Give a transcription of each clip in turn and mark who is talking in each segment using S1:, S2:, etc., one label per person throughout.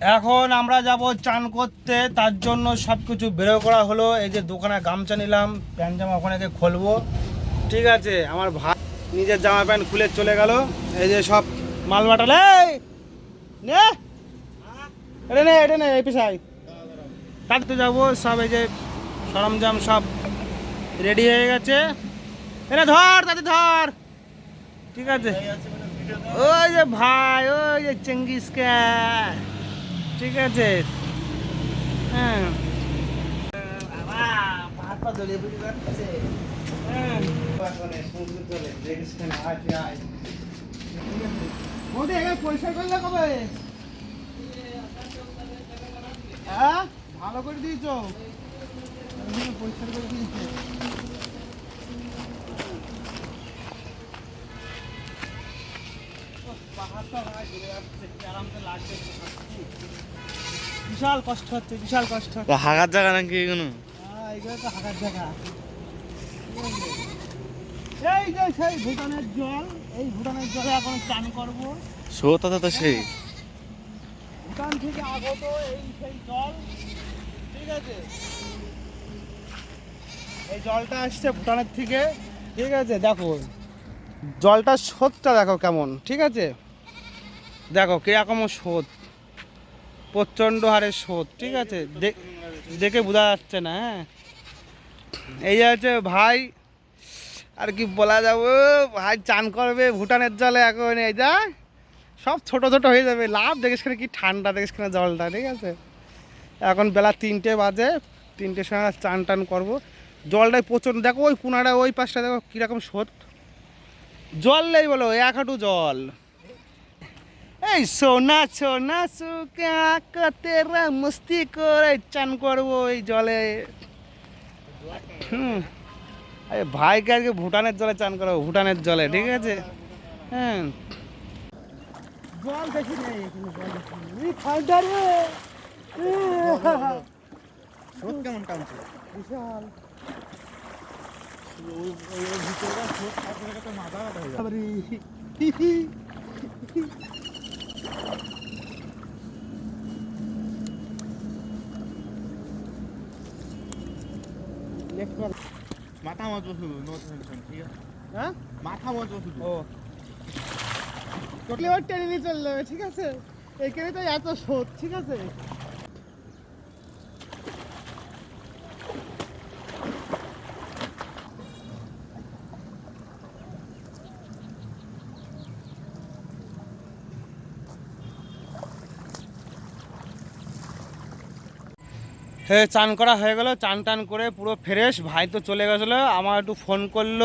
S1: এখন আমরা যাব চান করতে, তার জন্য সব কিছু বেরো করা হলো। এই যে দোকানে গামছা নিলাম, প্যান্ট জামা ওখানে খুলবো। ঠিক আছে, আমার ভাই নিজের জামা প্যান্ট খুলে চলে গেল। এই যে সব মাল বাটালে। নে। এটা এটা যাব, সব এই যে সরঞ্জাম সব রেডি হয়ে গেছে। এনে ধর, তাতে ধর। ঠিক আছে। ওই যে ভাই, ওই যে চেঙ্গিস ঠিক আছে হ্যাঁ পরিষ্কার করলে কবে? হ্যাঁ? ভালো করে দিয়েছ এখানে বিশাল কষ্ট হচ্ছে বিশাল কষ্ট
S2: হাগার জায়গা নাকি এগুলো?
S1: হ্যাঁ, এগুলো তো হাঁকার জায়গা। এই যে সেই ভুটানের জল এই ভুটানের জলে এখন চান করব।
S2: সৌতা তো সেই।
S1: ভুটান থেকে আগত এই সেই জল ঠিক আছে? এই জলটা আসছে ভুটানের থেকে ঠিক আছে? দেখো জলটার স্রোতটা দেখো কেমন ঠিক আছে? দেখো, কীরকম স্রোত। প্রচণ্ড হারে স্রোত, ঠিক আছে? দেখে বোঝা যাচ্ছে না হ্যাঁ? এই হচ্ছে ভাই, আর কি বলা যাব ভাই চান করবে ভুটানের জলে এখন, এই যা। সব ছোট ছোট হয়ে যাবে, লাভ দেখিস কিনা কি ঠান্ডা, দেখিস কিনা জলটা, ঠিক আছে? এখন বেলা তিনটে বাজে, তিনটের সময় চান টান করব। জলটাই প্রচণ্ড, দেখো ওই কুনাটা, ওই পাশটা, দেখো কীরকম স্রোত। জল নেই বলো, এক হাঁটু জল। সোনা সোনা সুকা তেরা মস্তি করে চান করব এই জলে। হুম। আরে ভাইকে আজকে ভুটানের জলে চান করব ভুটানের জলে ঠিক আছে? হ্যাঁ। জল দেখি নেই এখানে জল দেখি নেই। এই ঠান্ডা রে।
S2: স্রোত কেমন টানছে?
S1: বিশাল।
S2: মাথা ব্যথা হয়ে
S1: বাবারে।
S2: মাথা মজবো শুধু নো টেনশন ঠিক
S1: হ্যাঁ
S2: মাথা মজবো শুধু
S1: ও টোটালি ওর টেনে নিয়ে চললে হবে, ঠিক আছে এখানে তো এত সোধ ঠিক আছে হ্যাঁ চান করা হয়ে গেল, চান টান করে পুরো ফ্রেশ ভাই তো চলে গেছিল আমার একটু ফোন করল।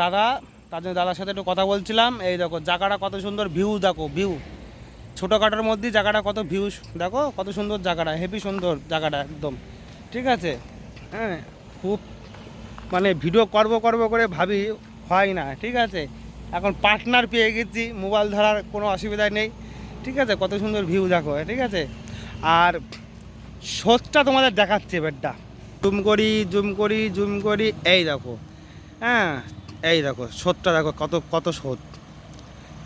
S1: দাদা, তার জন্য দাদার সাথে একটু কথা বলছিলাম। এই দেখো, জায়গাটা কত সুন্দর ভিউ দেখো ভিউ ছোটোখাটোর মধ্যে জায়গাটা কত ভিউ দেখো, কত সুন্দর জায়গাটা হেভি সুন্দর জায়গাটা একদম। ঠিক আছে? হ্যাঁ খুব মানে ভিডিও করব করব করে ভাবি, হয় না, ঠিক আছে? এখন পার্টনার পেয়ে গেছি মোবাইল ধরার কোনো অসুবিধা নেই। ঠিক আছে? কত সুন্দর ভিউ দেখো, ঠিক আছে? আর স্রোতটা তোমাদের দেখাচ্ছে বেডটা। জুম করি জুম করি জুম করি, এই দেখো। হ্যাঁ এই দেখো, স্রোতটা দেখো কত কত স্রোত।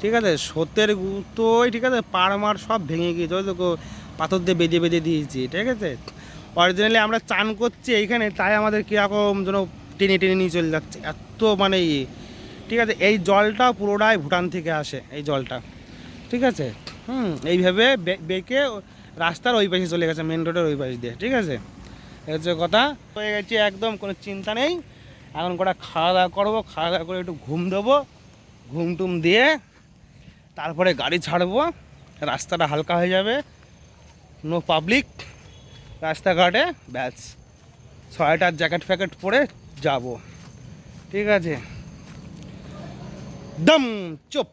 S1: ঠিক আছে, স্রোতের গুতোই, ঠিক আছে, পাড় মার সব ভেঙে গিয়েছে। ওই দেখো, পাথর দিয়ে বেঁধে বেঁধে দিয়েছি, ঠিক আছে? অরিজিনালি আমরা চান করছি এইখানে, তাই আমাদের কীরকম যেন টেনে টেনে নিয়ে চলে যাচ্ছে। এত মানে ইয়ে। ঠিক আছে, এই জলটা পুরোটাই ভুটান থেকে আসে, এই জলটা। ঠিক আছে? হুম, এইভাবে বেঁকে রাস্তার ওই পাশে চলে গেছে মেন রোডের ওই পাশ দিয়ে, ঠিক আছে? হচ্ছে কথা, হয়ে গেছে একদম, কোনো চিন্তা নেই। এখন কটা খাওয়া দাওয়া করব, খাওয়া দাওয়া করে একটু ঘুম দেবো, ঘুম টুম দিয়ে তারপরে গাড়ি ছাড়বো, রাস্তাটা হালকা হয়ে যাবে নো পাবলিক রাস্তাঘাটে, ব্যাস। সোয়েটার জ্যাকেট ফ্যাকেট পরে যাব, ঠিক আছে? দম, চুপ।